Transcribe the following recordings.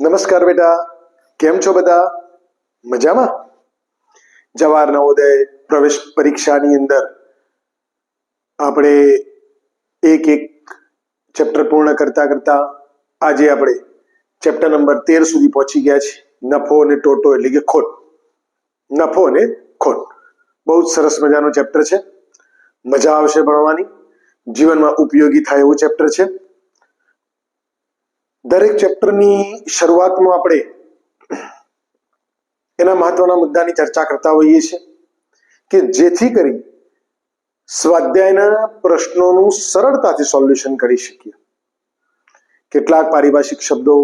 નમસ્કાર બેટા, કેમ છો બધા? મજામાં? જવાહર નવોદય પ્રવેશ પરીક્ષાની અંદર આપણે એક એક ચેપ્ટર પૂર્ણ કરતા કરતા આજે આપણે ચેપ્ટર નંબર તેર સુધી પહોંચી ગયા છે નફો અને ટોટો એટલે કે ખોટ. નફો અને ખોટ. બહુ જ સરસ મજાનો ચેપ્ટર છે. મજા આવશે ભણવાની. જીવનમાં ઉપયોગી થાય એવું ચેપ્ટર છે. દરેક ચેપ્ટરની શરૂઆતમાં આપણે એના મહત્વના મુદ્દાની ચર્ચા કરતા હોઈએ છીએ કે જેથી કરી સ્વાધ્યાયના પ્રશ્નોનું સરળતાથી સોલ્યુશન કરી શકીએ. કેટલાક પારિભાષિક શબ્દો,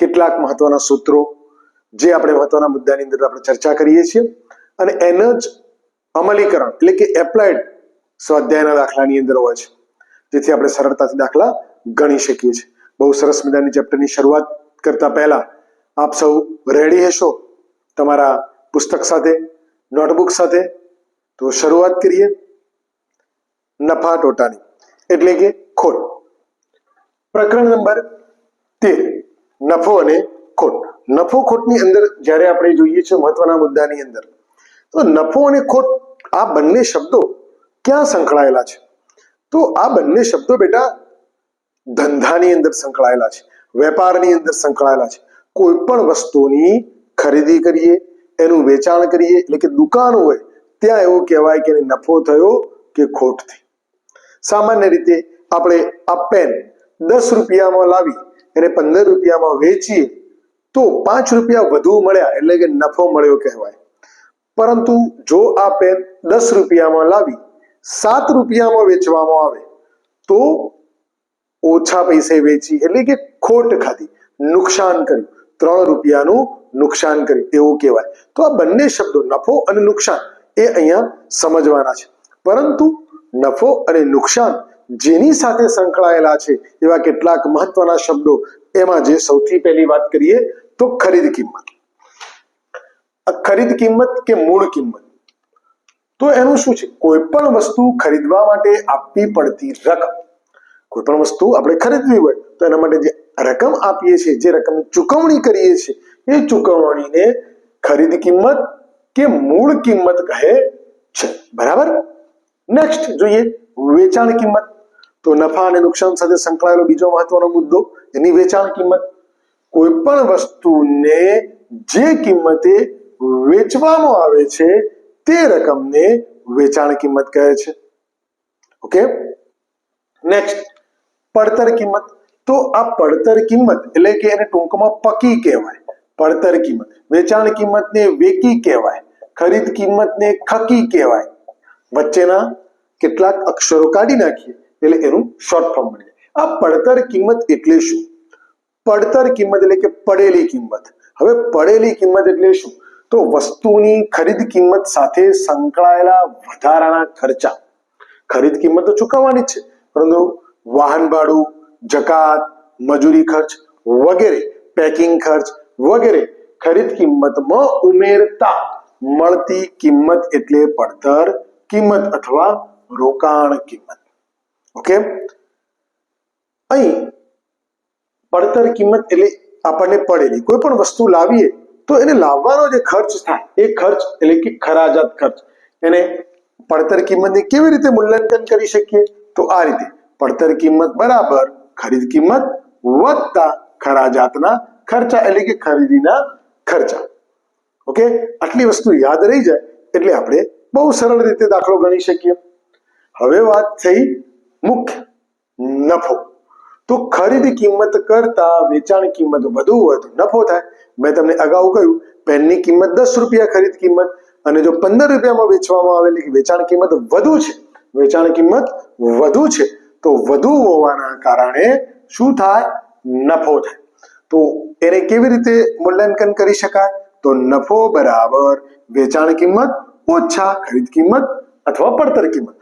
કેટલાક મહત્વના સૂત્રો, જે આપણે મહત્વના મુદ્દાની અંદર આપણે ચર્ચા કરીએ છીએ અને એનો જ અમલીકરણ એટલે કે એપ્લાઇડ સ્વાધ્યાયના દાખલાની અંદર હોય છે. જેથી આપણે સરળતાથી દાખલા ગણી શકીએ છીએ. બહુ સરસ મજાની ચેપ્ટરની શરૂઆત કરતા પહેલા આપ સૌ રેડી હશો તમારા પુસ્તક સાથે નોટબુક સાથે? તો શરૂઆત કરીએ નફા ટોટાની. એટલે કે ખોટ. પ્રકરણ નંબર તેર. નફો અને ખોટ. નફો ખોટની અંદર જ્યારે આપણે જોઈએ છીએ મહત્વના મુદ્દાની અંદર, તો નફો અને ખોટ આ બંને શબ્દો ક્યાં સંકળાયેલા છે? તો આ બંને શબ્દો બેટા ધંધાની અંદર સંકળાયેલા છે, વેપારની અંદર સંકળાયેલા છે. કોઈ પણ વસ્તુની ખરીદી કરીએ, એનું વેચાણ કરીએ, એટલે કે દુકાન હોય, ત્યાં એવું કહેવાય કે નફો થયો કે ખોટ થઈ. સામાન્ય રીતે આપણે આ પેન દસ રૂપિયામાં લાવી, એને પંદર રૂપિયામાં વેચીએ, તો પાંચ રૂપિયા વધુ મળ્યા, એટલે કે નફો મળ્યો કહેવાય. પરંતુ જો આ પેન દસ રૂપિયામાં લાવી, સાત રૂપિયામાં વેચવામાં આવે, તો ઓછા પૈસે વેચી, એટલે કે ખોટ ખાધી, નુકસાન કર્યું. ત્રણ રૂપિયાનું નુકસાન કર્યું, એવું કહેવાય. તો આ બંને શબ્દો નફો અને નુકસાન એ અહીંયા સમજવાના છે. પરંતુ નફો અને નુકસાન જેની સાથે સંકળાયેલા છે, એવા કેટલાક મહત્વના શબ્દો, એમાં જે સૌથી પહેલી વાત કરીએ, તો ખરીદ કિંમત. ખરીદ કિંમત કે મૂળ કિંમત? તો એનું શું છે? કોઈ પણ વસ્તુ ખરીદવા માટે આપવી પડતી રકમ. કોઈ પણ વસ્તુ આપણે ખરીદવી હોય, તો એના માટે જે રકમ આપીએ છીએ, જે રકમની ચૂકવણી કરીએ છીએ, એ ચૂકવણીને ખરીદ કિંમત કે મૂળ કિંમત કહે છે. બરાબર? નેક્સ્ટ જોઈએ વેચાણ કિંમત. તો નફા અને નુકસાન સાથે સંકળાયેલો બીજો મહત્વનો મુદ્દો, એની વેચાણ કિંમત. કોઈ પણ વસ્તુને જે કિંમતે વેચવામાં આવે છે, તે રકમને વેચાણ કિંમત કહે છે. ઓકે નેક્સ્ટ પડતર કિંમત? તો આ પડતર કિંમત એટલે કે એને ટૂંકમાં પકી કહેવાય. પડતર કિંમત. વેચાણ કિંમતને વેકી કહેવાય. ખરીદ કિંમતને ખકી કહેવાય. વચ્ચેના કેટલાક અક્ષરો કાઢી નાખીએ એટલે એનું શોર્ટ ફોર્મ બની આ પડતર કિંમત એટલે શું? પડતર કિંમત એટલે કે પડેલી કિંમત. હવે પડેલી કિંમત એટલે શું? તો વસ્તુની ખરીદ કિંમત સાથે સંકળાયેલા વધારાના ખર્ચા. ખરીદ કિંમત તો ચૂકવવાની જ છે. પરંતુ વાહન ભાડું, જકાત, મજૂરી ખર્ચ વગેરે પેકિંગ ખર્ચ વગેરે ખરીદ કિંમતમાં ઉમેરતા મળતી કિંમત એટલે પડતર કિંમત અથવા રોકાણ કિંમત. ઓકે અહીં પડતર કિંમત એટલે આપણને પડેલી કોઈ પણ વસ્તુ લાવીએ તો એને લાવવાનો જે ખર્ચ થાય, એ ખર્ચ એટલે કે ખરાજાત ખર્ચ. એને પડતર કિંમતને કેવી રીતે મૂલ્યાંકન કરી શકીએ? તો આ રીતે પડતર કિંમત બરાબર, ખરીદ કિંમત વત્તા ખરાજાતના ખર્ચા, એટલે કે ખરીદીના ખર્ચા. ઓકે? આટલી વસ્તુ યાદ રહી જાય, એટલે આપણે બહુ સરળ રીતે દાખલો ગણી શકીએ. હવે વાત થઈ મુખ્ય નફો. તો ખરીદ કિંમત કરતા વેચાણ કિંમત વધુ હોય તો નફો થાય. મેં તમને અગાઉ કહ્યું, પેનની કિંમત દસ રૂપિયા, ખરીદ કિંમત. અને જો પંદર રૂપિયામાં વેચવામાં આવેલી વેચાણ કિંમત વધુ છે. વેચાણ કિંમત વધુ છે. તો વધુ હોવાના કારણે શું થાય? નફો થાય. તો એને કેવી રીતે મૂલ્યાંકન કરી શકાય? તો નફો બરાબર વેચાણ કિંમત, ઓછા ખરીદ કિંમત અથવા પડતર કિંમત.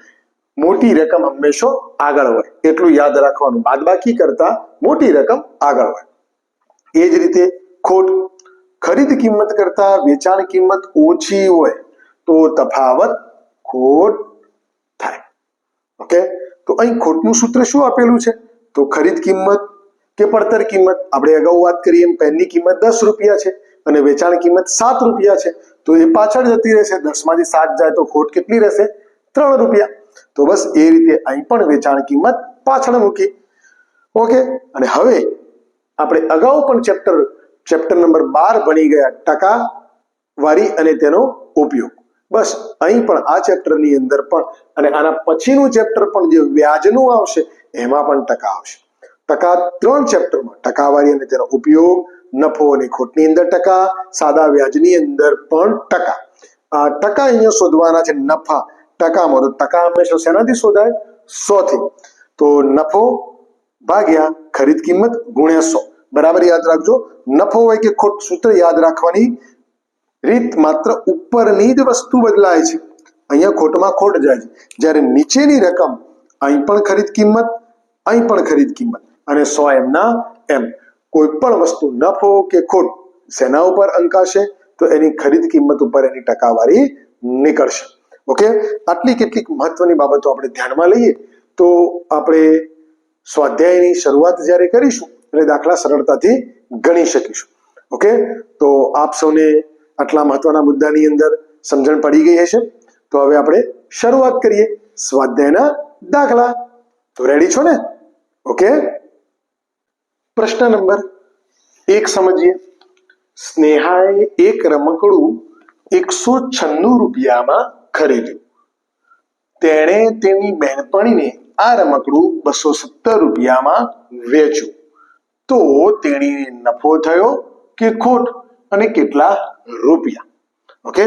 મોટી રકમ હંમેશા આગળ હોય. એટલું યાદ રાખવાનું. બાદબાકી કરતા મોટી રકમ આગળ હોય. એ જ રીતે ખોટ. ખરીદ કિંમત કરતા વેચાણ કિંમત ઓછી હોય તો તફાવત ખોટ થાય. ઓકે તો અહીં ખોટનું સૂત્ર શું આપેલું છે? તો ખરીદ કિંમત કે પડતર કિંમત? આપણે અગાઉ વાત કરી એમ પેનની કિંમત દસ રૂપિયા છે અને વેચાણ કિંમત સાત રૂપિયા છે. તો એ પાછળ જતી રહેશે. દસમાંથી સાત જાય તો ખોટ કેટલી રહેશે? ત્રણ રૂપિયા. તો બસ એ રીતે અહીં પણ વેચાણ કિંમત પાછળ મૂકી. ઓકે? અને હવે આપણે અગાઉ પણ ચેપ્ટર ચેપ્ટર નંબર બાર ભણી ગયા ટકા વારી અને તેનો ઉપયોગ. બસ, અહીં પણ આ ચેપ્ટરની અંદર પણ, અને આના પછીનું ચેપ્ટર પણ જે વ્યાજનું આવશે, એમાં પણ ટકા આવશે. ટકા ત્રણ ચેપ્ટરમાં, ટકાવારી અને તેનો ઉપયોગ, નફો અને ખોટની અંદર ટકા, સાદા વ્યાજની અંદર પણ ટકા. આ ટકા અહીંયા શોધવાના છે નફા. ટકામાં તો ટકા હંમેશા શેનાથી શોધાય? સો થી તો નફો ભાગ્યા ખરીદ કિંમત ગુણ્યા સો. બરાબર યાદ રાખજો. નફો હોય કે ખોટ સૂત્ર યાદ રાખવાની રીત માત્ર ઉપરની જ વસ્તુ બદલાય છે. અહીંયા ખોટમાં ખોટ જાય છે. જ્યારે નીચેની રકમ અહીં પણ ખરીદ કિંમત, અહીં પણ ખરીદ કિંમત. અને સો એમના એમ. કોઈ પણ વસ્તુ નફો કે ખોટ સેના ઉપર અંકાશે, તો એની ખરીદ કિંમત ઉપર એની ટકાવારી નીકળશે. ઓકે? આટલી કેટલીક મહત્વની બાબતો આપણે ધ્યાનમાં લઈએ. તો આપણે સ્વાધ્યાયની શરૂઆત જ્યારે કરીશું, એટલે દાખલા સરળતાથી ગણી શકીશું. ઓકે? તો આપ સૌને આટલા મહત્વના મુદ્દાની અંદર સમજણ પડી ગઈ હશે. તો હવે આપણે શરૂઆત કરીએ સ્વાધ્યાયના દાખલા. તો રેડી છો ને? ઓકે પ્રશ્ન નંબર એક સમજીએ. સ્નેહાએ એક રમકડું એકસો છન્નું રૂપિયામાં ખરીદ્યું. તેણે તેની બહેનપણીને આ રમકડું બસો સત્તર રૂપિયામાં વેચ્યું. તો તેણીને નફો થયો કે ખોટ? અને કેટલા રૂપિયા. ઓકે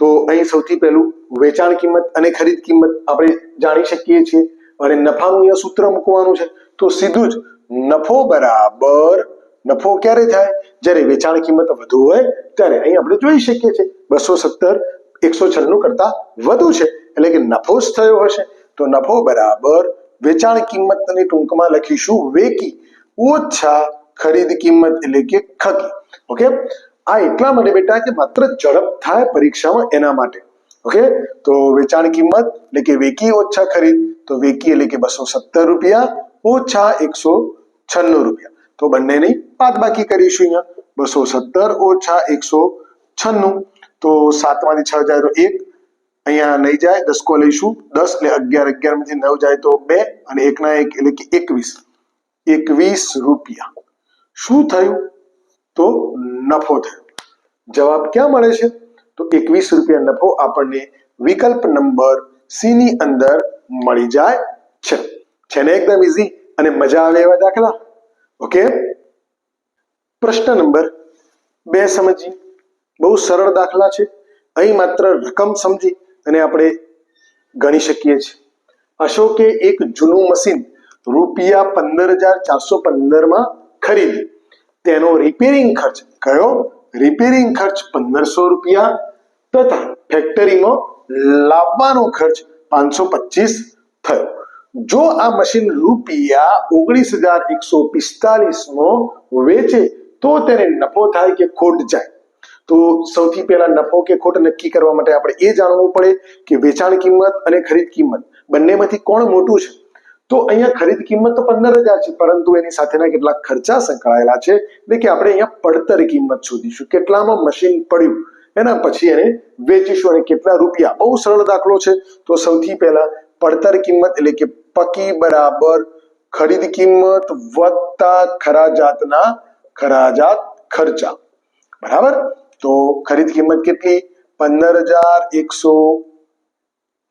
તો અહીં સૌથી પહેલું વેચાણ કિંમત અને ખરીદ કિંમત આપણે જાણી શકીએ છીએ અને નફાનું અહીંયા સૂત્ર મૂકવાનું છે. તો સીધું જ નફો બરાબર નફો ક્યારે થાય? જ્યારે વેચાણ કિંમત વધુ હોય ત્યારે. અહીં આપણે જોઈ શકીએ છીએ બસો સત્તર એકસો છન્નું કરતા વધુ છે. એટલે કે નફો જ થયો હશે. તો નફો બરાબર વેચાણ કિંમતની ટૂંકમાં લખીશું વેકી. ઓછા ખરીદ કિંમત એટલે કે ખકી ઓકે આ એટલા માટે બેટા કે માત્ર ઝડપ થાય પરીક્ષામાં એના માટે. ઓકે તો વેચાણ કિંમત એટલે કે વેકી ઓછા ખરીદ, તો વેકી એટલે કે બસો સત્તર રૂપિયા, ઓછા એકસો છન્નું રૂપિયા. તો બંનેની બાદ બાકી કરીશું અહીંયા. બસો સત્તર ઓછા એકસો છન્નું. તો સાતમાંથી છ જાય તો એક. અહીંયા નહીં જાય, દસકો લઈશું. દસ એટલે અગિયાર અગિયારમાંથી નવ જાય તો બે અને એકના એક એટલે કે એકવીસ. એકવીસ રૂપિયા. શું થયું? તો નફો થયો. જવાબ ક્યાં મળે છે? તો એકવીસ રૂપિયા નફો આપણને વિકલ્પ નંબર સી ની અંદર મળી જાય છે. છે ને એકદમ ઇઝી અને મજા આવે એવા દાખલા? ઓકે પ્રશ્ન નંબર બે સમજી બહુ સરળ દાખલા છે. અહીં માત્ર રકમ સમજી અને આપણે ગણી શકીએ છીએ. અશોકે એક જૂનું મશીન રૂપિયા પંદર હજાર ચારસો પંદરમાં ખરીદ્યું તેનો રિપેરિંગ ખર્ચ. કયો? રિપેરિંગ ખર્ચ પંદરસો રૂપિયા તથા ફેક્ટરીમાં લાવવાનો ખર્ચ પાંચસો પચીસ થયો. જો આ મશીન રૂપિયા ઓગણીસ હજાર એકસો પિસ્તાલીસમાં વેચે, તો તેને નફો થાય કે ખોટ જાય? તો સૌથી પહેલા નફો કે ખોટ નક્કી કરવા માટે આપણે એ જાણવું પડે કે વેચાણ કિંમત અને ખરીદ કિંમત બંનેમાંથી કોણ મોટું છે? તો અહીંયા ખરીદ કિંમત તો પંદર હજાર છે, પરંતુ એની સાથેના કેટલાક ખર્ચા સંકળાયેલા છે. એટલે કે આપણે અહીંયા પડતર કિંમત શોધીશું. કેટલામાં મશીન પડ્યું? એના પછી એને વેચીશું અને કેટલા રૂપિયા? બહુ સરળ દાખલો છે. તો સૌથી પહેલા પડતર કિંમત એટલે કે પકી બરાબર ખરીદ કિંમત વત્તા ખરાજાતના ખરાજાત ખર્ચા. બરાબર? તો ખરીદ કિંમત કેટલી? પંદર હજાર એકસો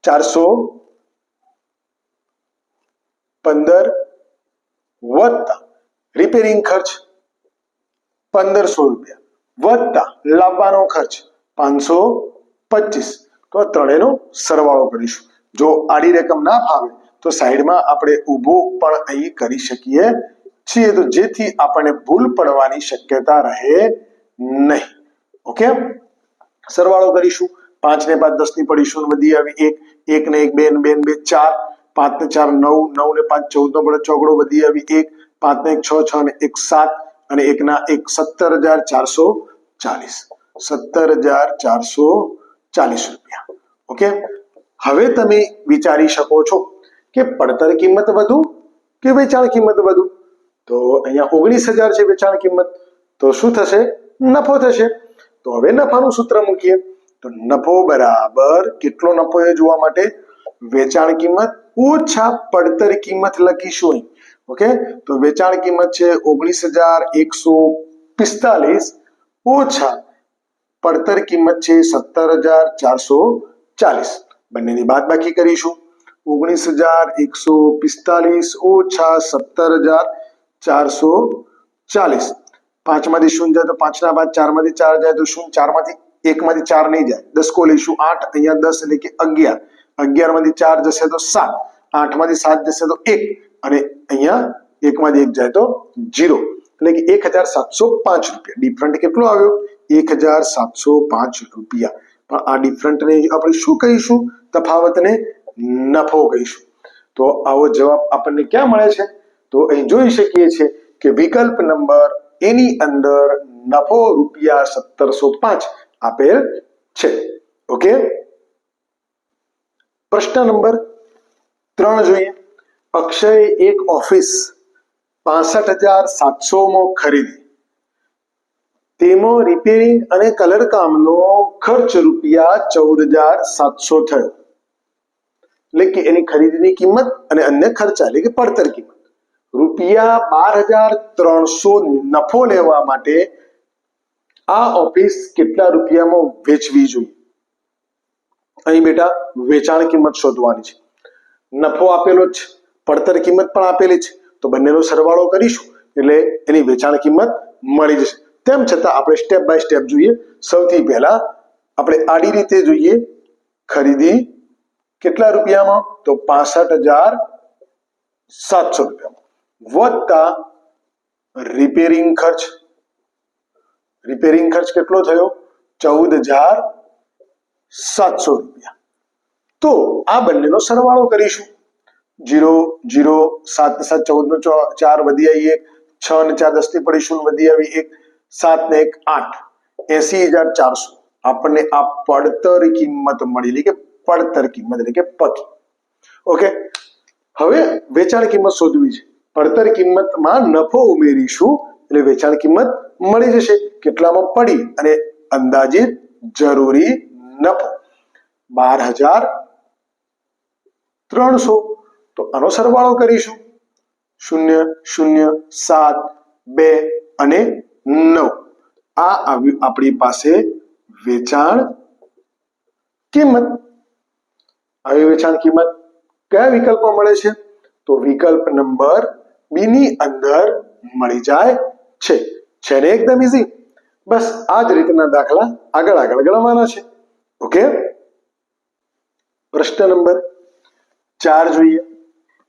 ચારસો પંદર વત્તા. રિપેરિંગ ખર્ચ પંદરસો રૂપિયા. વત્તા લાવવાનો ખર્ચ પાંચસો પચીસ. તો આ ત્રણેયનો સરવાળો કરીશું. જો આડી રકમ ના ફાવે, તો સાઈડમાં આપણે ઊભો પણ અહીં કરી શકીએ છીએ. તો જેથી આપણને ભૂલ પડવાની શક્યતા રહે નહીં. ઓકે સરવાળો કરીશું. પાંચ ને પાંચ દસની પડીશું વધી આવી એક. એક ને એક બે ને બે ને બે, ચાર. પાંચ ને ચાર નવ નવ ને પાંચ ચૌદ નો પડે. ચોકડો વધી આવી એક, પાંચ ને એક, છ છ ને એક સાત અને એક ના એક સત્તર હજાર ચારસો ચાલીસ. સત્તર હજાર ચારસો ચાલીસ રૂપિયા. ઓકે? હવે તમે વિચારી શકો છો કે પડતર કિંમત વધુ કે વેચાણ કિંમત વધુ? તો અહીંયા ઓગણીસ હજાર છે વેચાણ કિંમત. તો શું થશે? નફો થશે. તો હવે નફાનું સૂત્ર મૂકીએ. તો નફો બરાબર કેટલો નફો એ જોવા માટે? વેચાણ કિંમત ઓછા પડતર કિંમત લખીશું અહીં. ઓકે તો વેચાણ કિંમત છે ઓગણીસ હજાર એકસો પિસ્તાલીસ. ઓછા પડતર કિંમત છે સત્તર હજાર ચારસો ચાલીસ. બંનેની બાદ બાકી કરીશું. ઓગણીસ હજાર એકસો પિસ્તાલીસ, ઓછા સત્તર હજાર ચારસો ચાલીસ. પાંચમાંથી શૂન્ય જાય તો પાંચના બાદ ચારમાંથી ચાર જાય તો શૂન્ય. ચારમાંથી એકમાંથી ચાર નહીં જાય. દસકો લઈશું આઠ, અહીંયા દસ એટલે કે અગિયાર. અગિયારમાંથી ચાર જશે તો સાત આઠમાંથી સાત જશે તો એક, અને અહીંયા એકમાંથી એક જાય તો જીરો. એટલે કે એક હજાર સાતસો પાંચ રૂપિયા. ડિફરન્ટ કેટલો આવ્યો? એક હજાર સાતસો પાંચ રૂપિયા. પણ આ ડિફરન્ટને આપણે શું કહીશું? તફાવતને નફો કહીશું. તો આવો જવાબ આપણને ક્યાં મળે છે? તો અહીં જોઈ શકીએ છીએ કે વિકલ્પ નંબર એની અંદર નફો રૂપિયા સત્તરસો પાંચ આપેલ છે. ઓકે? પ્રશ્ન નંબર ત્રણ જોઈએ. અક્ષય એક ઓફિસ પાસઠ હજાર સાતસો માં ખરીદી. તેમાં રિપેરિંગ અને કલર કામનો ખર્ચ રૂપિયા ચૌદ હજાર સાતસો થયો. એટલે કે એની ખરીદીની કિંમત અને અન્ય ખર્ચા એટલે કે પડતર કિંમત. રૂપિયા બાર હજાર ત્રણસો નફો લેવા માટે આ ઓફિસ કેટલા રૂપિયામાં વેચવી જોઈએ? અહીં બેટા, વેચાણ કિંમત શોધવાની છે. નફો આપેલો જ છે, પડતર કિંમત પણ આપેલી છે. તો બંનેનો સરવાળો કરીશું, એટલે એની વેચાણ કિંમત મળી જશે. તેમ છતાં આપણે સ્ટેપ બાય સ્ટેપ જોઈએ. સૌથી પહેલા આપણે આડી રીતે જોઈએ. ખરીદી કેટલા રૂપિયામાં? તો પાસઠ હજાર સાતસો રૂપિયામાં. વત્તા રિપેરિંગ ખર્ચ. રિપેરિંગ ખર્ચ કેટલો થયો? ચૌદ હજાર સાતસો રૂપિયા. તો આ બંનેનો સરવાળો કરીશું. જીરો જીરો, સાત સાત, ચૌદ નો ચાર વધી આવી એક છ ને ચાર દસની પડી શૂન્ય વધી આવી એક. સાત ને એક, આઠ. એસી હજાર ચારસો. આપણને આ પડતર કિંમત મળી એટલે કે પડતર કિંમત એટલે કે પકી ઓકે? હવે વેચાણ કિંમત શોધવી છે. પડતર કિંમતમાં નફો ઉમેરીશું એટલે વેચાણ કિંમત મળી જશે. કેટલામાં પડી અને અંદાજિત જરૂરી નફો બાર હજાર ત્રણસો. તો આનો સરવાળો કરીશું. શૂન્ય શૂન્ય, સાત, બે અને નવ. આ આવ્યું આપણી પાસે વેચાણ કિંમત. આવી વેચાણ કિંમત કયા વિકલ્પમાં મળે છે? તો વિકલ્પ નંબર બી ની અંદર મળી જાય છે. છે ને એકદમ ઇઝી બસ આ જ રીતના દાખલા આગળ આગળ ગણવાના છે. ઓકે? પ્રશ્ન નંબર ચાર જોઈએ.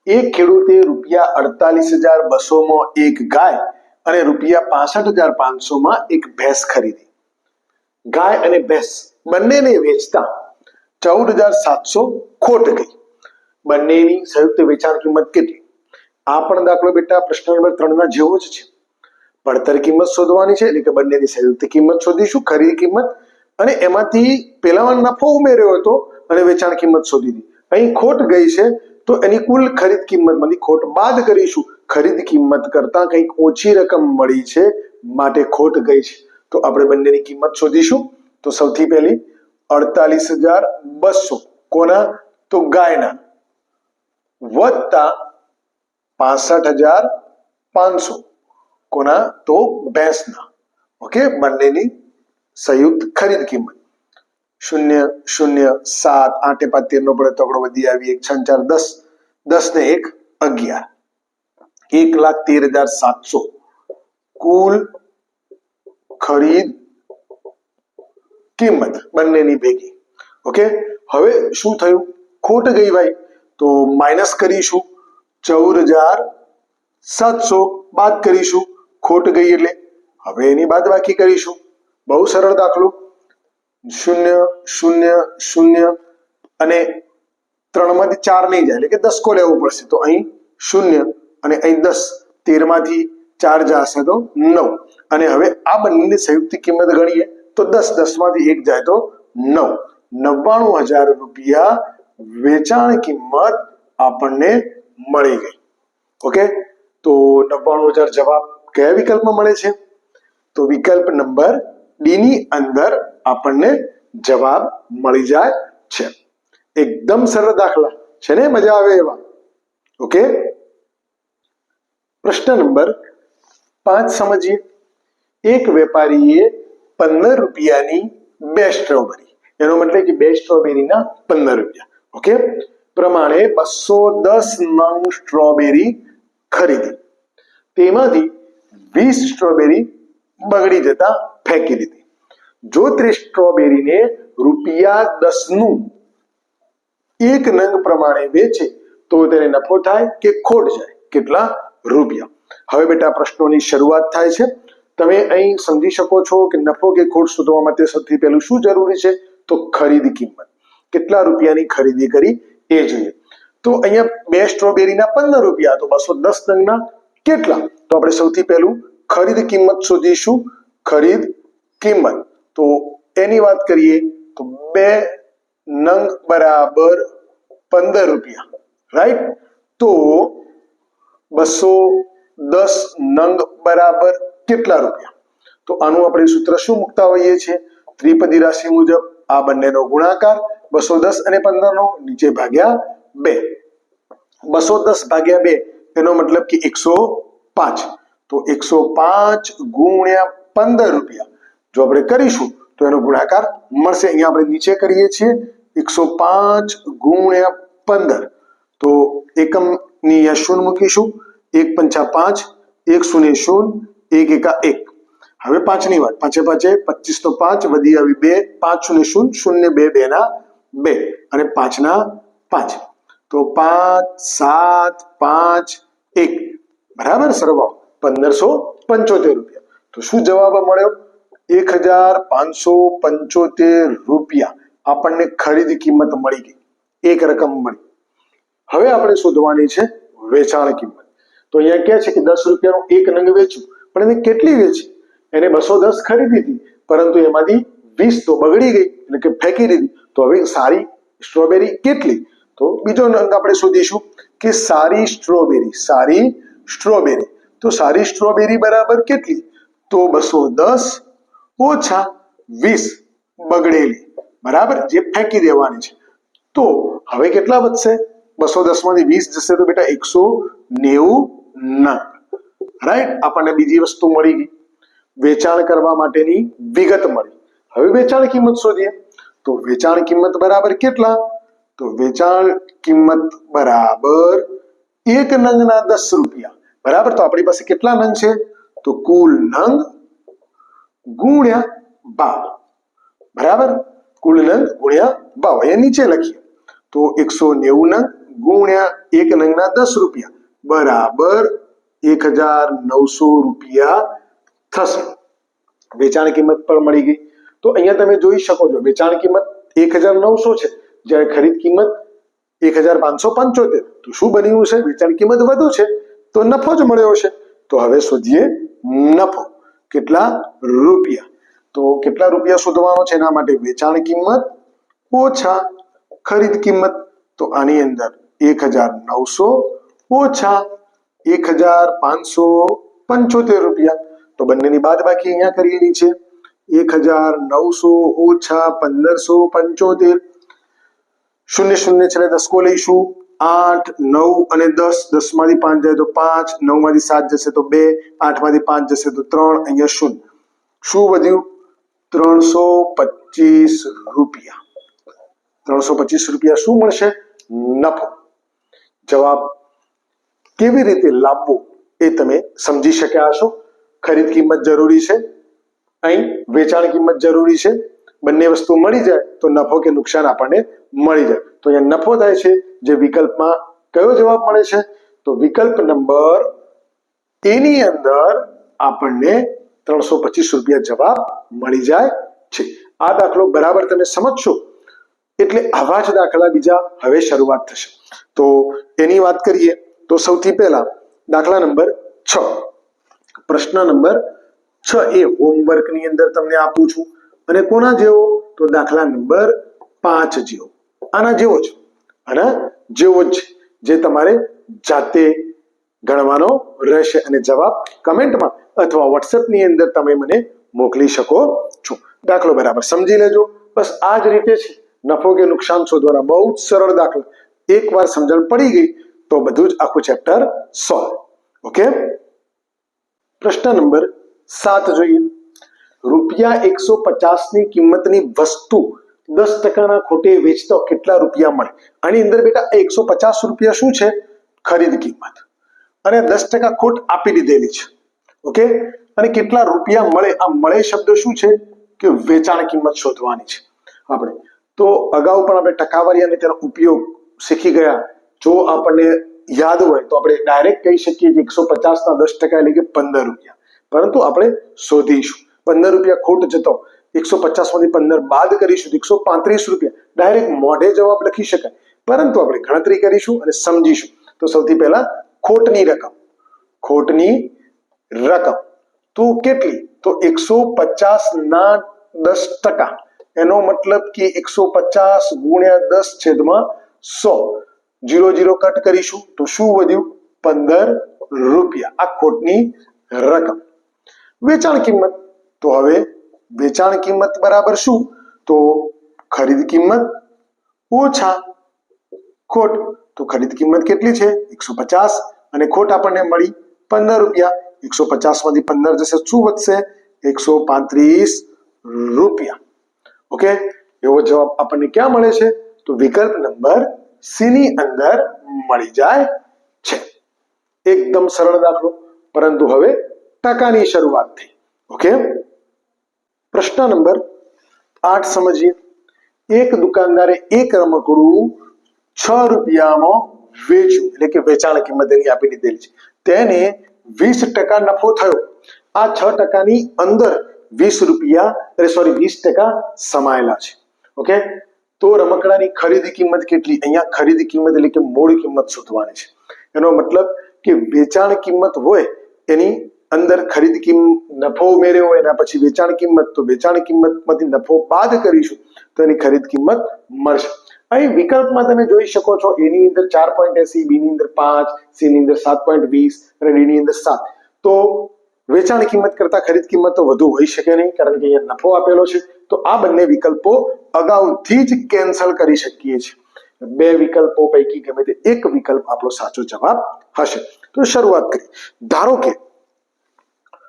એક ખેડૂતે રૂપિયા અડતાલીસ હજાર બસોમાં એક ગાય અને રૂપિયા પાસઠ હજાર પાંચસો માં એક ભેંસ ખરીદી. ગાય અને ભેંસ બંનેને વેચતા ચૌદ હજાર સાતસો ખોટ ગઈ. બંનેની સંયુક્ત વેચાણ કિંમત કેટલી? આ પણ દાખલો બેટા પ્રશ્ન નંબર ત્રણના જેવો જ છે. પડતર કિંમત શોધવાની છે, એટલે કે બંનેની સંયુક્ત કિંમત શોધીશું, ખરીદી કિંમત અને એમાંથી પેલામાં નફો ઉમેર્યો હતો અને વેચાણ કિંમત શોધી હતી અહીં ખોટ ગઈ છે, તો એની કુલ ખરીદ કિંમતમાંથી ખોટ બાદ કરીશું. ખરીદ કિંમત કરતા કંઈક ઓછી રકમ મળી છે માટે ખોટ ગઈ છે. તો આપણે બંનેની કિંમત શોધીશું. તો સૌથી પહેલી, અડતાલીસ હજાર બસો. કોના? તો ગાયના. વત્તા પાસઠ હજાર પાંચસો. કોના? તો ભેંસના. ઓકે, બંનેની સંયુક્ત ખરીદ કિંમત. શૂન્ય શૂન્ય, સાત, આઠે પાંચ તેર નો પડે તકડો વધી આવી એક, છ, ચાર, દસ. દસ ને એક, અગિયાર. એક લાખ તેર હજાર સાતસો. કુલ ખરીદ કિંમત બંનેની ભેગી. ઓકે? હવે શું થયું? ખોટ ગઈ ભાઈ. તો માઇનસ કરીશું. ચૌદ હજાર સાતસો. બાદ કરીશું. ખોટ ગઈ એટલે હવે એની બાદ બાકી કરીશું. બહુ સરળ દાખલો. શૂન્ય શૂન્ય શૂન્ય અને ત્રણમાંથી ચાર નહીં જાય, એટલે કે દસકો લેવો પડશે. તો અહીં શૂન્ય અને અહીં દસ, તેરમાંથી ચાર જશે તો નવ. અને હવે આ બંનેની સંયુક્ત કિંમત ગણીએ, તો દસ, દસમાંથી એક જાય તો નવ. નવ્વાણું હજાર રૂપિયા વેચાણ કિંમત આપણને મળી ગઈ. ઓકે? તો નવ્વાણું હજાર જવાબ કયા વિકલ્પમાં મળે છે? તો વિકલ્પ નંબર ડી ની અંદર આપણને જવાબ મળી જાય છે. એકદમ સરળ દાખલા. છે ને? મજા આવે એવા. ઓકે? પ્રશ્ન નંબર પાંચ સમજીએ. એક વેપારીએ પંદર રૂપિયાની બે સ્ટ્રોબેરી. એનો મતલબ કે બે સ્ટ્રોબેરીના પંદર રૂપિયા. ઓકે? પ્રમાણે બસો દસ નંગ સ્ટ્રોબેરી ખરીદી. તેમાંથી વીસ સ્ટ્રોબેરી બગડી જતા ફેંકી દીધી. જો તે સ્ટ્રોબેરીને રૂપિયા દસનું એક નંગ પ્રમાણે વેચે તો તેને નફો થાય કે ખોટ જાય? કેટલા? રૂપિયા. હવે બેટા, પ્રશ્નોની શરૂઆત થાય છે. તમે અહીં સમજી શકો છો કે નફો કે ખોટ શોધવા માટે સૌથી પહેલું શું જરૂરી છે? તો ખરીદ કિંમત. કેટલા રૂપિયાની ખરીદી કરી એ જોઈએ. તો અહીંયા બે સ્ટ્રોબેરીના પંદર રૂપિયા, તો બસો દસ નંગના કેટલા? તો આપણે સૌથી પહેલું ખરીદ કિંમત શોધીશું. ખરીદ કિંમત. તો એની વાત કરીએ તો બે નંગ બરાબર પંદર રૂપિયા. રાઈટ તો બસો દસ નંગ બરાબર કેટલા રૂપિયા? તો આનું આપણે સૂત્ર શું મૂકતા હોઈએ છીએ? ત્રિપદી રાશિ મુજબ આ બંનેનો ગુણાકાર બસો દસ અને પંદર નો નીચે ભાગ્યા બે. બસો દસ ભાગ્યા બે એનો મતલબ કે એકસો પાંચ. તો એકસો પાંચ ગુણ્યા પંદર રૂપિયા. જો આપણે કરીશું, તો એનો ગુણાકાર મળશે. અહીંયા આપણે નીચે કરીએ છીએ એકસો પાંચ ગુણ્યા પંદર. તો એકમની અહીંયા શૂન્ય મૂકીશું. એક પંચા પાંચ, એક શૂન્ય શૂન્ય, એક એકા એક. હવે પાંચની વાત. પાંચે પાંચે પચીસ નો પાંચ, વધી આવી બે, પાંચ શૂન્ય શૂન્ય શૂન્ય બે બે ના બે. અને પાંચના પાંચ. તો પાંચ, સાત, પાંચ, એક. બરાબર? સરવાળો. પંદરસો પંચોતેર રૂપિયા. તો શું જવાબ મળ્યો? એક હજાર પાંચસો પંચોતેર રૂપિયા આપણને ખરીદ કિંમત મળી ગઈ. એક રકમ મળી. હવે આપણે શોધવાની છે વેચાણ કિંમત. તો અહીંયા કહે છે કે દસ રૂપિયાનું એક નંગ વેચ્યું પણ એને કેટલી વેચી? એને બસો દસ ખરીદી હતી, પરંતુ એમાંથી વીસ તો બગડી ગઈ, એટલે કે ફેંકી દીધી. તો હવે સારી સ્ટ્રોબેરી કેટલી? તો બીજો નંગ આપણે શોધીશું કે સારી સ્ટ્રોબેરી સારી સ્ટ્રોબેરી. તો સારી સ્ટ્રોબેરી બરાબર કેટલી? તો બસો દસ ઓછા વીસ બગડેલી. બરાબર? જે ફેંકી દેવાની છે. તો હવે કેટલા વધશે? બસો દસમાંથી વીસ જશે તો બેટા એકસો નેવું નંગ. રાઈટ આપણને બીજી વસ્તુ મળી ગઈ. વેચાણ કરવા માટેની વિગત મળી. હવે વેચાણ કિંમત શોધીએ. તો વેચાણ કિંમત બરાબર કેટલા? તો વેચાણ કિંમત બરાબર એક નંગના દસ રૂપિયા. બરાબર? તો આપણી પાસે કેટલા નંગ છે? તો કુલ નંગ ગુણ્યા બાવ. બરાબર? કુલ નંગ ગુણ્યા બાવ. અહીંયા નીચે લખીએ. તો એકસો નેવું નંગ ગુણ્યા એક નંગના દસ રૂપિયા. બરાબર એક હજાર નવસો રૂપિયા થશે. વેચાણ કિંમત પણ મળી ગઈ. તો અહીંયા તમે જોઈ શકો છો, વેચાણ કિંમત એક હજાર નવસો છે. જ્યારે ખરીદ કિંમત એક હજાર પાંચસો પંચોતેર. તો શું બન્યું છે વેચાણ કિંમત વધુ છે. તો નફો જ મળ્યો છે તો હવે શોધીએ નફો. કેટલા રૂપિયા? તો કેટલા રૂપિયા શોધવાનો છે? એના માટે વેચાણ કિંમત ઓછા ખરીદ કિંમત. તો આની અંદર એક હજાર નવસો ઓછા એક હજાર પાંચસો પંચોતેર રૂપિયા. તો બંનેની બાદ બાકી અહીંયા કરીએ છે. એક હજાર નવસો ઓછા પંદરસો પંચોતેર. શૂન્ય શૂન્ય છે દસકો લઈશું. આઠ, નવ અને દસ. દસમાંથી પાંચ જાય તો પાંચ નવમાંથી સાત જશે તો બે આઠમાંથી પાંચ જશે તો ત્રણ, અહીંયા શૂન્ય. શું વધ્યું? ત્રણસો પચીસ રૂપિયા. ત્રણસો પચીસ રૂપિયા શું મળશે? નફો. જવાબ કેવી રીતે લાવવો એ તમે સમજી શક્યા હશો? ખરીદ કિંમત જરૂરી છે. અહીં વેચાણ કિંમત જરૂરી છે. બંને વસ્તુ મળી જાય તો નફો કે નુકસાન આપણને મળી જાય. તો અહીંયા નફો થાય છે. જે વિકલ્પમાં કયો જવાબ મળે છે? તો વિકલ્પ નંબર એની અંદર આપણને ત્રણસો પચીસ રૂપિયા જવાબ મળી જાય છે. આ દાખલો બરાબર તમે સમજશો? એટલે આવા જ દાખલા બીજા હવે શરૂઆત થશે. તો એની વાત કરીએ તો સૌથી પહેલા દાખલા નંબર છ. પ્રશ્ન નંબર છ એ હોમવર્કની અંદર તમને આપું છું. અને કોના જેવો? તો દાખલા નંબર પાંચ જેવો. આના જેવો જ. આના જેવો જ જે તમારે જાતે ગણવાનો રહેશે અને જવાબ કમેન્ટમાં અથવા વોટ્સએપની અંદર તમે મને મોકલી શકો છો. દાખલો બરાબર સમજી લેજો. બસ આ જ રીતે છે. નફો કે નુકસાન શોધવાના બહુ જ સરળ દાખલા. એકવાર સમજણ પડી ગઈ તો બધું જ આખું ચેપ્ટર સોલ્વ ઓકે? પ્રશ્ન નંબર સાત જોઈએ. રૂપિયા એકસો પચાસની કિંમતની વસ્તુ દસ ટકાના ખોટે વેચતો કેટલા રૂપિયા મળે? આની અંદર બેટા એકસો પચાસ રૂપિયા શું છે? ખરીદ કિંમત. અને દસ ટકા ખોટ આપી દીધેલી છે. ઓકે? અને કેટલા રૂપિયા મળે? આ મળે શબ્દ શું છે? કે વેચાણ કિંમત શોધવાની છે. આપણે. તો અગાઉ પણ આપણે ટકાવારી અને તેનો ઉપયોગ શીખી ગયા. જો આપણને યાદ હોય તો આપણે ડાયરેક્ટ કહી શકીએ કે એકસો પચાસ ના દસ ટકા એટલે કે પંદર રૂપિયા. પરંતુ આપણે શોધીશું. પંદર રૂપિયા ખોટ જતો. એકસો પચાસમાંથી પંદર બાદ કરીશું એકસો પાંત્રીસ રૂપિયા. ડાયરેક્ટ મોઢે જવાબ લખી શકાય. પરંતુ આપણે ગણતરી કરીશું અને સમજીશું. તો સૌથી પહેલા ખોટની રકમ. ખોટની રકમ. તો કેટલી? તો એકસો પચાસ ના દસ ટકા. એનો મતલબ કે એકસો પચાસ ગુણ્યા દસ છેદમાં સો. જીરો જીરો કટ કરીશું તો શું વધ્યું? પંદર રૂપિયા. આ ખોટની રકમ. વેચાણ કિંમત. તો હવે વેચાણ કિંમત બરાબર શું? તો ખરીદ કિંમત ઓછા. ખોટ. તો ખરીદ કિંમત કેટલી છે? એકસો પચાસ. અને ખોટ આપણને મળી પંદર રૂપિયા. એકસો પચાસમાંથી પંદર જશે. શું વધશે? એકસો પાંત્રીસ રૂપિયા. ઓકે? એવો જવાબ આપણને ક્યાં મળે છે? તો વિકલ્પ નંબર સી ની અંદર મળી જાય છે. એકદમ સરળ દાખલો. પરંતુ હવે ટકાની શરૂઆત થઈ ઓકે? પ્રશ્ન નંબર આઠ સમજીએ. એક દુકાનદારે એક રમકડું છ રૂપિયામાં વેચ્યું, એટલે કે વેચાણ કિંમત એની આપી દીધેલી છે. તેને વીસ ટકા નફો થયો. આ છ ટકાની અંદર વીસ રૂપિયા એટલે સોરી વીસ ટકા સમાયેલા છે. ઓકે? તો રમકડાની ખરીદી કિંમત કેટલી? અહીંયા ખરીદી કિંમત એટલે કે મૂળ કિંમત શોધવાની છે. એનો મતલબ કે વેચાણ કિંમત હોય એની અંદર ખરીદ કિંમત નફો ઉમેર્યો એના પછી વેચાણ કિંમત, તો વેચાણ કિંમતમાંથી નફો બાદ કરીશું, તો એની ખરીદ કિંમત મળશે. અહીં વિકલ્પમાં તમે જોઈ શકો છો, એની અંદર ચાર પોઈન્ટ એસી બી ની અંદર પાંચ સી ની અંદર સાત પોઈન્ટ વીસ અને ડી અંદર સાત. તો વેચાણ કિંમત કરતા ખરીદ કિંમત તો વધુ હોઈ શકે નહીં, કારણ કે અહીંયા નફો આપેલો છે. તો આ બંને વિકલ્પો અગાઉથી જ કેન્સલ કરી શકીએ છીએ. બે વિકલ્પો પૈકી ગમે તે એક વિકલ્પ આપણો સાચો જવાબ હશે. તો શરૂઆત કરી ધારો કે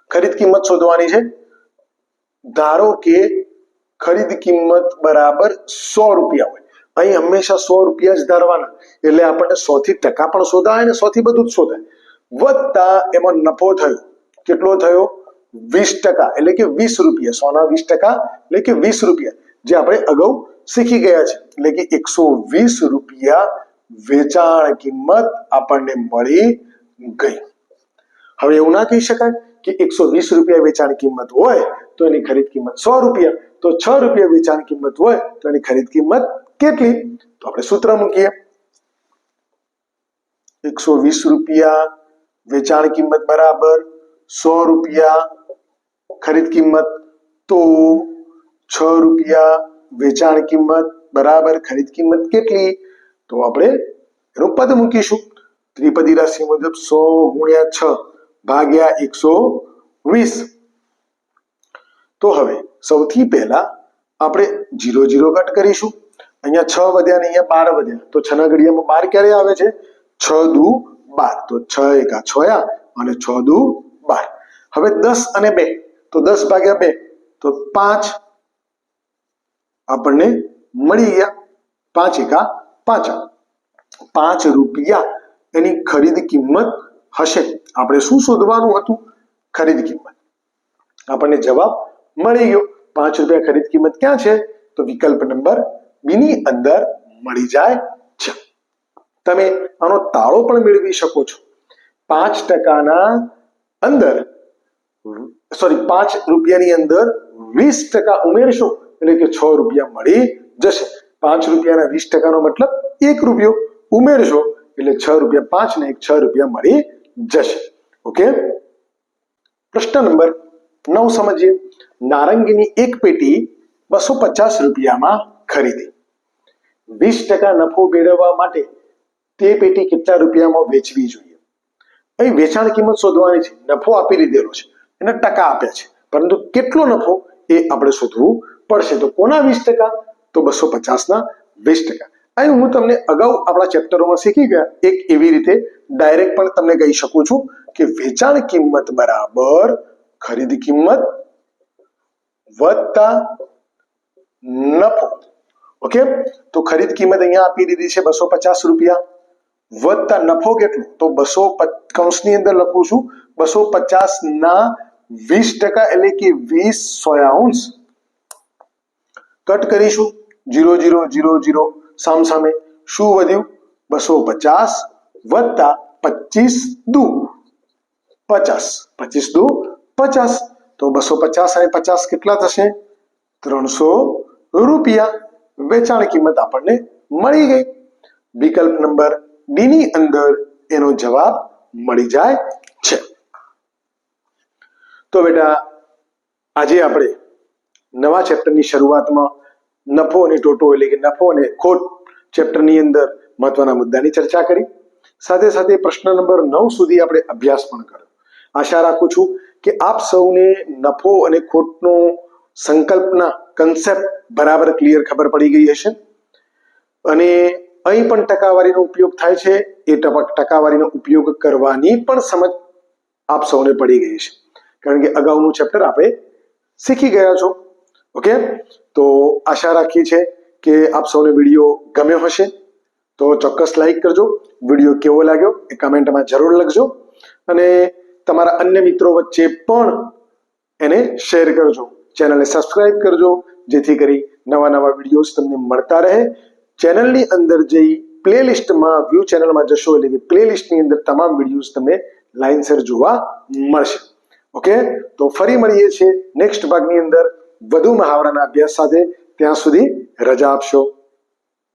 ખરીદ કિંમત શોધવાની છે. ધારો કે ખરીદ કિંમત બરાબર સો રૂપિયા હોય. અહીં હંમેશા સો રૂપિયા જ ધારવાના. એટલે આપણને સો થી ટકા પણ શોધાય ને સો થી બધું જ શોધાય. વધતા એમાં નફો થયો. કેટલો થયો? વીસ ટકા. એટલે કે વીસ રૂપિયા. સોના વીસ ટકા, એટલે કે વીસ રૂપિયા. જે આપણે અગાઉ શીખી ગયા છે. એટલે કે એકસો વીસ રૂપિયા વેચાણ કિંમત આપણને મળી ગઈ. હવે એવું ના કહી શકાય? કે એકસો વીસ રૂપિયા વેચાણ કિંમત હોય તો એની ખરીદ કિંમત સો રૂપિયા. તો છ રૂપિયા વેચાણ કિંમત હોય તો એની ખરીદ કિંમત કેટલી? તો આપણે સૂત્ર મૂકીએ. એકસો વીસ રૂપિયા વેચાણ કિંમત બરાબર, સો રૂપિયા ખરીદ કિંમત તો છ રૂપિયા વેચાણ કિંમત બરાબર, ખરીદ કિંમત કેટલી? તો આપણે એનું પદ મૂકીશું. ત્રિપદી રાશિ મુજબ સો ગુણ્યા છ. ભાગ્યા એકસો વીસ. તો હવે સૌથી પહેલા આપણે જીરો જીરો કટ કરીશું. અહીંયા છ વધ્યા ને અહીંયા બાર વધ્યા. તો છ ના ઘડિયામાં બાર ક્યારે આવે છે? છ દુ બાર. તો છ એકા છયા અને છ દુ બાર. હવે દસ અને બે. તો દસ ભાગ્યા બે. તો પાંચ આપણને મળી ગયા. પાંચ એકા પાંચ. પાંચ રૂપિયા. એની ખરીદ કિંમત હશે. આપણે શું શોધવાનું હતું? ખરીદ કિંમત. આપણને જવાબ મળી ગયો. પાંચ રૂપિયા ખરીદ કિંમત ક્યાં છે? તો વિકલ્પ નંબર બીની અંદર મળી જાય છે. તમે આનો તાળો પણ મેળવી શકો છો. પાંચ ટકાના અંદર, સોરી, પાંચ રૂપિયાની અંદર વીસ ટકા ઉમેરશો, એટલે કે છ રૂપિયા મળી જશે. પાંચ રૂપિયાના વીસ ટકાનો મતલબ એક રૂપિયો ઉમેરશો, એટલે છ રૂપિયા પાંચ ને એક છ રૂપિયા મળી જશે. ઓકે? પ્રશ્ન નંબર નવ સમજીએ. નારંગીની એક પેટી બસો પચાસ રૂપિયામાં ખરીદી. વીસ ટકા નફો મેળવવા માટે તે પેટી કેટલા રૂપિયામાં વેચવી જોઈએ? અહીં વેચાણ કિંમત શોધવાની છે. નફો આપી લીધેલો છે. એને ટકા આપ્યા છે. પરંતુ કેટલો નફો એ આપણે શોધવું પડશે. તો કોના વીસ ટકા? તો બસો પચાસના વીસ ટકા. અહીં હું તમને અગાઉ આપણા ચેપ્ટરોમાં શીખી ગયા. એક એવી રીતે ડાયરેક્ટ પણ તમને કહી શકું છું કે વેચાણ કિંમત બરાબર, ખરીદ કિંમત વત્તા નફો. ઓકે તો ખરીદ કિંમત અહીંયા આપી દીધી છે બસો પચાસ રૂપિયા. વત્તા નફો કેટલો? તો બસો કૌંસની અંદર લખું છું, બસો પચાસ ના વીસ ટકા એટલે કે વીસ સોયાઉન્સ કટ કરીશું. Zero zero zero zero. સામ સામે શું વધ્યું? બસો પચાસ વત્તા પચીસ દુ. પચાસ. પચીસ દુ, પચાસ. તો બસો પચાસ અને પચાસ કેટલા થશે? ત્રણસો રૂપિયા. વેચાણ કિંમત આપણને મળી ગઈ. વિકલ્પ નંબર ડી અંદર એનો જવાબ મળી જાય છે. તો બેટા, આજે આપણે નવા ચેપ્ટરની શરૂઆતમાં નફો અને ટોટો એટલે કે નફો અને ખોટ ચેપ્ટરની અંદર મહત્વના મુદ્દાની ચર્ચા કરી. સાથે સાથે પ્રશ્ન નંબર નવ સુધી આપણે અભ્યાસ પણ કર્યો. આશા રાખું છું કે આપ સૌને નફો અને ખોટનો સંકલ્પના કન્સેપ્ટ બરાબર ક્લિયર ખબર પડી ગઈ હશે. અને અહીં પણ ટકાવારીનો ઉપયોગ થાય છે. એ ટપક ટકાવારીનો ઉપયોગ કરવાની પણ સમજ આપ સૌને પડી ગઈ છે. કારણ કે અગાઉનું ચેપ્ટર આપણે શીખી ગયા છો. ઓકે? તો આશા રાખી છે કે આપ સૌને વીડિયો ગમ્યો હશે. તો ચોક્કસ લાઈક કરજો. વીડિયો કેવો લાગ્યો એ કમેન્ટમાં જરૂર લખજો. અને તમારા અન્ય મિત્રો વચ્ચે પણ એને શેર કરજો. ચેનલને સબસ્ક્રાઇબ કરજો, જેથી કરી નવા નવા વિડીયોઝ તમને મળતા રહે. ચેનલની અંદર જઈ પ્લેલિસ્ટમાં, વ્યૂ ચેનલમાં જશો એટલે કે પ્લેલિસ્ટની અંદર તમામ વિડીયોઝ તમને લાઇનસર જોવા મળશે. ઓકે? તો ફરી મળીએ છીએ નેક્સ્ટ ભાગની અંદર. વધુ મહાવરાના અભ્યાસ સાથે ત્યાં સુધી રજા આપશો.